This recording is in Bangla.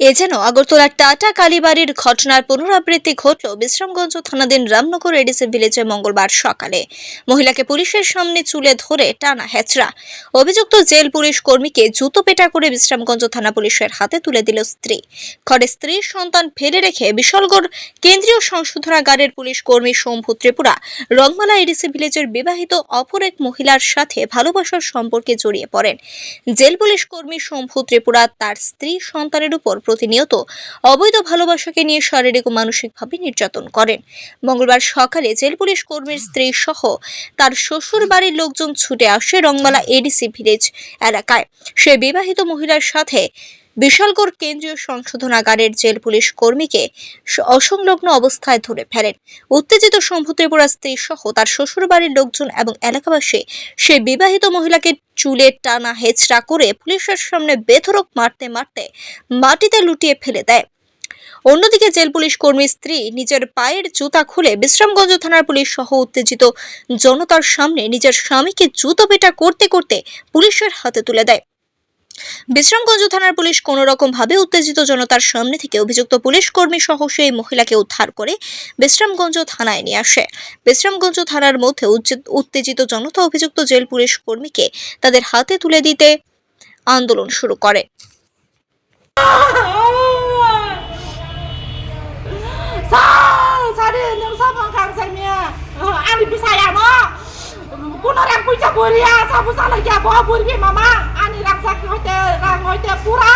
এ যেন আগরতলার টাটা কালীবাড়ির ঘটনার পুনরাবৃত্তি ঘটল বিশ্রামগঞ্জ থানাধীন রামনগর এডিসি ভিলেজে মঙ্গলবার সকালে। মহিলাকে পুলিশের সামনে চুলে ধরে টানা হেচড়া। অভিযুক্ত জেল পুলিশ কর্মীকে জুতো পেটা করে বিশ্রামগঞ্জ থানা পুলিশের হাতে তুলে দিল স্ত্রী। ঘরে স্ত্রীর সন্তান ফেলে রেখে বিশালগড় কেন্দ্রীয় সংশোধনাগারের পুলিশ কর্মী শম্ভু ত্রিপুরা, রংমালা এডিসি ভিলেজের বিবাহিত অপর এক মহিলার সাথে ভালোবাসার সম্পর্কে জড়িয়ে পড়েন। জেল পুলিশ কর্মী শম্ভু ত্রিপুরা তার স্ত্রী সন্তানের উপর প্রতিনিয়ত অবৈধ ভালোবাসাকে নিয়ে শারীরিক ও মানসিকভাবে নির্যাতন করেন। মঙ্গলবার সকালে জেল পুলিশ কর্মীর স্ত্রী সহ তার শ্বশুর বাড়ির লোকজন ছুটে আসে রংমালা এডিসি ভিলেজ এলাকায়। সে বিবাহিত মহিলার সাথে বিশালগড় কেন্দ্রীয় সংশোধনাগারের জেল পুলিশ কর্মীকে অসংলগ্ন অবস্থায় ধরে ফেলেন। উত্তেজিত শম্ভু ত্রিপুরা স্ত্রী সহ তার শ্বশুর বাড়ির লোকজন এবং এলাকাবাসী সে বিবাহিত মহিলাকে চুলে টানা হেচড়া করে পুলিশের সামনে বেধরক মারতে মারতে মাটিতে লুটিয়ে ফেলে দেয়। অন্যদিকে জেল পুলিশ কর্মীর স্ত্রী নিজের পায়ের জুতা খুলে বিশ্রামগঞ্জ থানার পুলিশ সহ উত্তেজিত জনতার সামনে নিজের স্বামীকে জুতো পেটা করতে করতে পুলিশের হাতে তুলে দেয়। বিশ্রামগঞ্জ থানার পুলিশ কোনোরকমভাবে উত্তেজিত জনতার সামনে থেকে অভিযুক্ত পুলিশ কর্মী সহ সেই মহিলাকে উদ্ধার করে বিশ্রামগঞ্জ থানায় নিয়ে আসে। বিশ্রামগঞ্জ থানার মধ্যে উত্তেজিত জনতা অভিযুক্ত জেল পুলিশ কর্মীকে তাদের হাতে তুলে দিতে আন্দোলন শুরু করে। আনি আনো কোনো রাখ পয়সা বুরিয়া সাবু সালা গিয়া বহ মামা pura-pura.